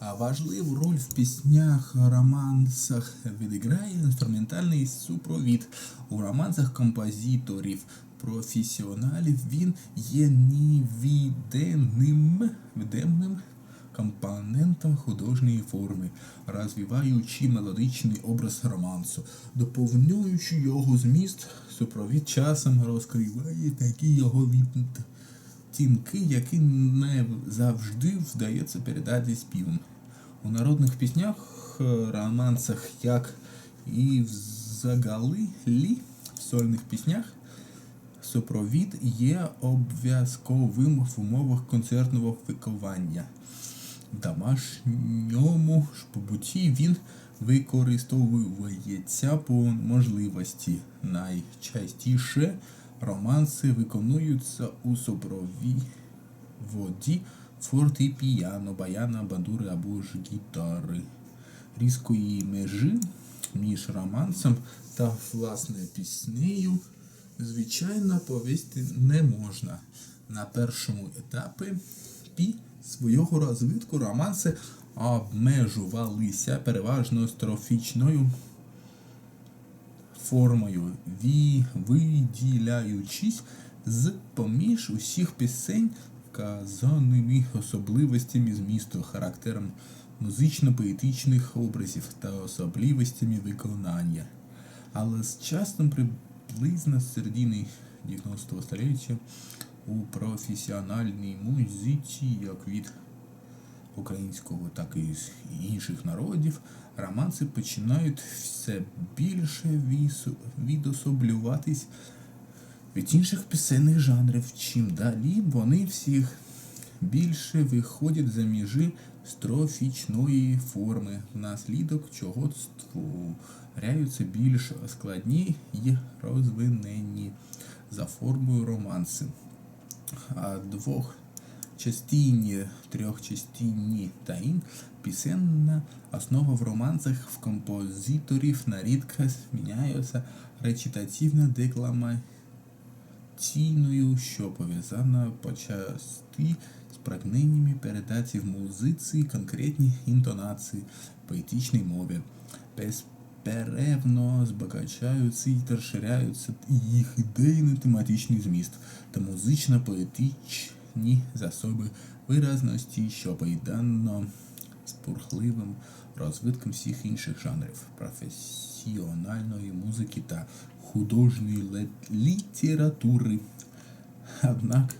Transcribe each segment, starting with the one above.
Важливу роль в піснях, романсах відіграє інструментальний супровід. У романсах композиторів, професіоналів він є невід'ємним від'ємним компонентом художньої форми, розвиваючи мелодичний образ романсу, доповнюючи його зміст, супровід часом розкриває такі його відтінки, які не завжди вдається передати співом. У народних піснях, е, романсах, як і взагалі в сольних піснях, супровід є обов'язковим в умовах концертного виконання. В домашньому ж побуті він використовується по можливості. Найчастіше романси виконуються у супроводі фортепіано, баяна, бандури або ж гітари. Різкої межі між романсом та власне піснею, звичайно, повести не можна. На першому етапі пі свого розвитку романси обмежувалися переважно строфічною формою, ві, виділяючись з поміж усіх пісень вказаними особливостями змісту, характером музично-поетичних образів та особливостями виконання. Але з часом приблизно з середини 90-го століття у професіональній музиці, як від українського, так і з інших народів, романси починають все більше відособлюватись від інших пісенних жанрів. Чим далі вони всіх більше виходять за межі строфічної форми, внаслідок чого створяються більш складні і розвинені за формою романси. А двох частині, трьохчастинні та ін пісенна основа в романсах в композиторів нарідка зміняється речитативно-декламаційною, що пов'язана почасти з прагненнями передати в музиці конкретні інтонації поетичній мові. Безперервно збагачаються і розширяються їх ідейний тематичний зміст та музично-поетичні засоби виразності, що поєднано з бурхливим розвитком всіх інших жанрів професіональної музики та художньої літератури. Однак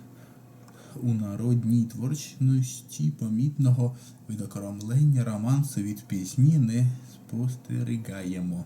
у народній творчості помітного відокремлення романсу від пісні не спостерігаємо.